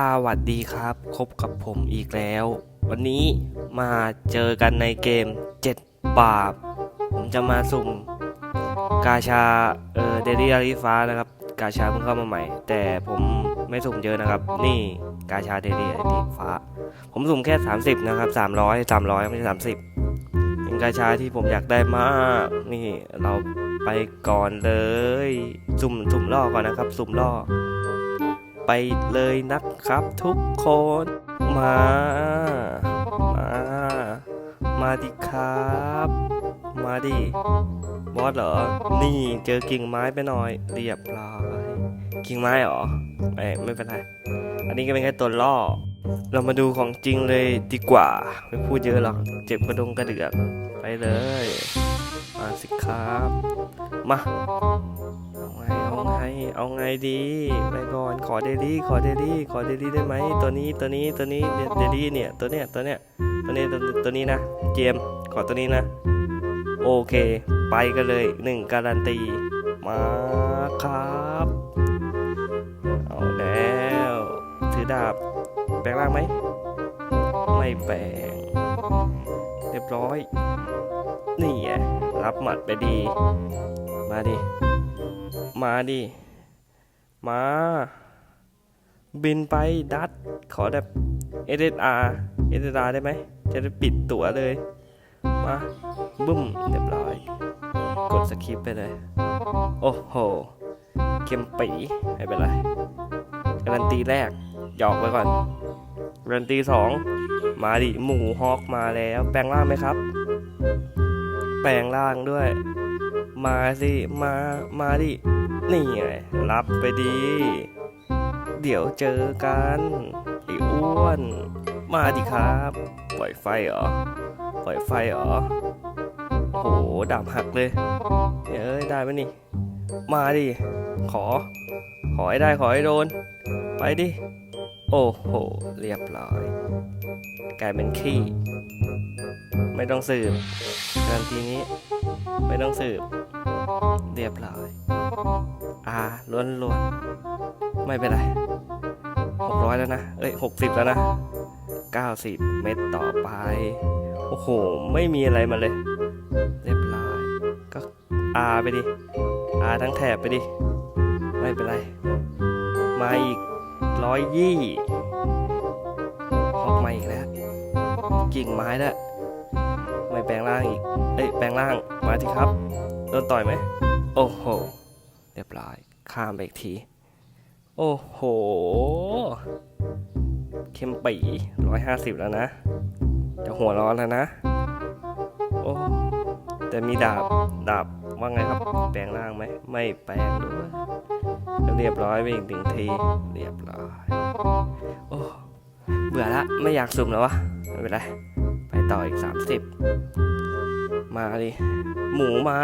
สวัสดีครับพบกับผมอีกแล้ว วันนี้มาเจอกันในเกม 7 บาป ผมจะมาสุ่ม กาชาเออเดลี่อารีฟ้านะครับ กาชาเพิ่งเข้ามาใหม่ แต่ผมไม่สุ่มเยอะนะครับ นี่กาชาเดลี่อารีฟ้า ผมสุ่มแค่ 30 นะครับ 300 300 ไม่ใช่30 เป็นกาชาที่ผมอยากได้มาก นี่เราไปก่อนเลย สุ่มสุ่มล่อก่อนนะครับ สุ่มล่อ ไปเลยนะครับทุกคน มา มา มาดิครับ มาดิบอสเหรอ นี่เจอกิ่งไม้ไปหน่อย เรียบร้อย กิ่งไม้เหรอ ไม่ไม่เป็นไร อันนี้ก็เป็นแค่ตัวล่อ เรามาดูของจริงเลยดีกว่า ไม่พูดเยอะหรอก เจ็บกระดงกระเดือก ไปเลย มาสิครับ มา เอาไงดีไปก่อนขอเดลี่ขอเดลี่ขอเดลี่ได้ไหมตัวนี้ตัวนี้ตัวนี้เดลี่เนี่ยตัวเนี้ยตัวเนี้ยตัวนี้ตัวตัวนี้นะ เจมขอตัวนี้นะ โอเค ไปกันเลยหนึ่งการันตีมาครับเอาแล้วถือดาบแปลงร่างไหมไม่แปลงเรียบร้อย นี่ไงรับหมัดไปดี มาดิ มาดิ มา บินไปดัดขอแบบ SSR SSR ได้ไหม จะได้ปิดตั๋วเลย มาบึ้มเรียบร้อย กดสคริปไปเลย โอ้โหเข็มปีไม่เป็นไรการันตีแรก หยอกไว้ก่อนการันตีสองมาดิหมูฮอกมาแล้ว แปลงร่างไหมครับ แปลงร่างด้วย มาสิ มา มาดิ นี่ไง รับไปดี เดี๋ยวเจอกันไอ้อ้วน มาดิครับ ปล่อยไฟเหรอ ปล่อยไฟเหรอโอ้โหดาบหักเลย เอ้ย ได้ไหมนี่ มาดิ ขอ ขอให้ได้ ขอให้โดน ไปดิ โอ้โห เรียบร้อย กลายเป็นขี้ ไม่ต้องสืบการทีนี้ไม่ต้องสืบ เรียบร้อย อ่าล้วนล้วนๆไม่เป็นไรหกร้อยแล้วนะ เอ้ยหกสิบแล้วนะเก้าสิบเม็ดต่อไป โอ้โห ไม่มีอะไรมาเลย เรียบร้อย ก็อาไปดิอาทั้งแถบไปดิ ไม่เป็นไร มาอีกร้อยยี่หอกมาอีกแล้ว กิ่งไม้แล้วไม่แปลงร่างอีก เอ้ย แปลงร่าง มาที่ครับ โดนต่อยไหม โอ้โห เรียบร้อย ข้ามไปอีกที โอ้โห เข้มปีร้อยห้าสิบแล้วนะ จะหัวร้อนแล้วนะ โอ้แต่มีดาบ ดาบว่าไงครับ แปลงร่างไหม ไม่แปลงด้วยก็เรียบร้อยไปอีกหนึ่งที เรียบร้อย โอ้ เบื่อละ ไม่อยากสุ่มแล้ววะ ไม่เป็นไร ไปต่ออีก 30 มาดิ หมูมา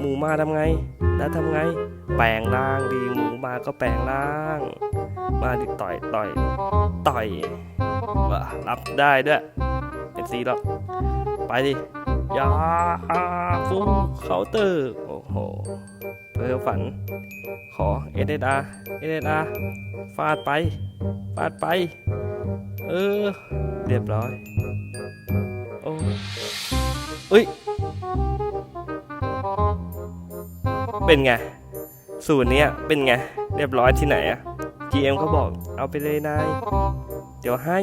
หมูมาทำไง แล้วทำไง แปลงร่างดีหมูมาก็แปลงร่าง มาดิต่อยต่อยต่อยว่ารับได้ด้วยเป็นซีหรอกไปดิยาฟูเคาน์เตอร์โอ้โหเพ้อฝัน ขอเอเดอาเอเดอาฟาดไป ฟาดไป เออ เรียบร้อย โอ้ เอ้ย เป็นไง สูตรเนี้ยเป็นไง เรียบร้อยที่ไหนอะ GM เขาบอกเอาไปเลยนาย เดี๋ยวให้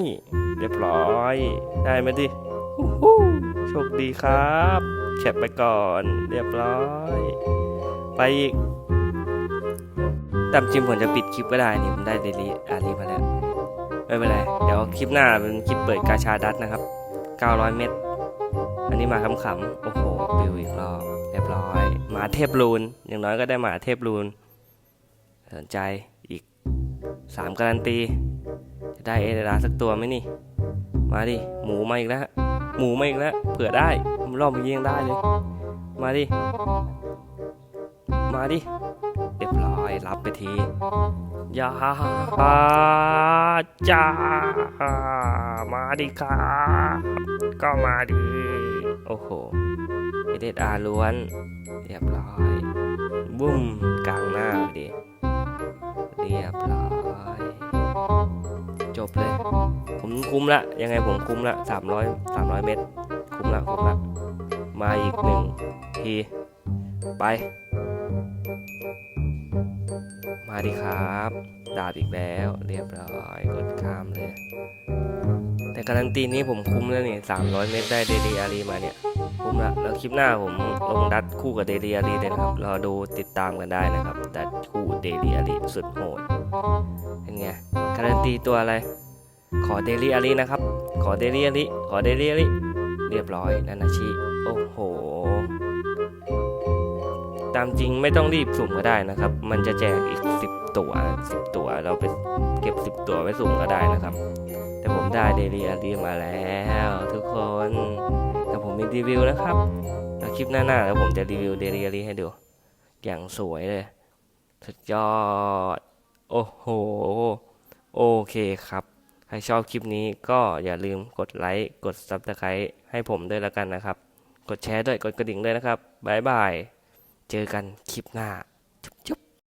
เรียบร้อยได้ไหมดิโชคดีครับแคปไปก่อน เรียบร้อย ไปอีกตามจริงผมจะปิดคลิปก็ได้นี่ผมได้เดลิอารีมาแล้วไม่เป็นไร เดี๋ยวคลิปหน้าเป็นคลิปเปิดกาชาดัตนะครับ 900 เม็ด อันนี้มาขำๆโอ้โหปิวอีกรอบเรียบร้อยหมาเทพลูน อย่างน้อยก็ได้หมาเทพลูน สนใจอีก 3 การันตี จะได้เอเดราสักตัวไหมนี่ มาดิ หมูมาอีกแล้ว หมูมาอีกแล้ว เผื่อได้รอบเมื่อกี้ยังได้เลย มาดิ มาดิ เรียบร้อยรับไปทียาจ้ามาดิครับก็มาดิ อ้โหเอเดอาล้วน เรียบร้อย บุ้มกลางหน้าไปดิเรียบร้อย จบเลย ผมคุ้มละ ยังไงผมคุ้มละสามร้อยสามร้อยเมตร คุ้มละคุ้มละ มาอีกหนึ่งที ไป มาดีครับ ดาบอีกแล้ว เรียบร้อยกดข้ามเลย แต่การันตีนี้ผมคุ้มแล้วนี่300 เมตรได้เดลีอารีมาเนี่ยคุ้มละแล้วคลิปหน้าผมลงดัดคู่กับเดลีอารีเลยนะครับรอดูติดตามกันได้นะครับดัดคู่เดลีอารีสุดโหดเป็นไงการันตีตัวอะไรขอเดลีอารีนะครับ ขอเดลีอารีขอเดลีอารีเรียบร้อยนานาชิโอ้โหตามจริงไม่ต้องรีบสุ่มก็ได้นะครับ มันจะแจกอีก 10 ตัว10ตัว เราไปเก็บ10ตัวไว้สุ่มก็ได้นะครับ แต่ผมได้เดลี่อารีมาแล้วทุกคน แต่ผมมีรีวิวนะครับแล้วคลิปหน้าๆแล้วผมจะรีวิวเดลี่อารีให้ดู อย่างสวยเลย สุดยอด โอ้โห โอเคครับ ใครชอบคลิปนี้ก็อย่าลืมกดไลค์ กด Subscribe ให้ผมด้วยแล้วกันนะครับ กดแชร์ด้วย กดกระดิ่งด้วยนะครับบายบาย เจอกันคลิปหน้า จุ๊บ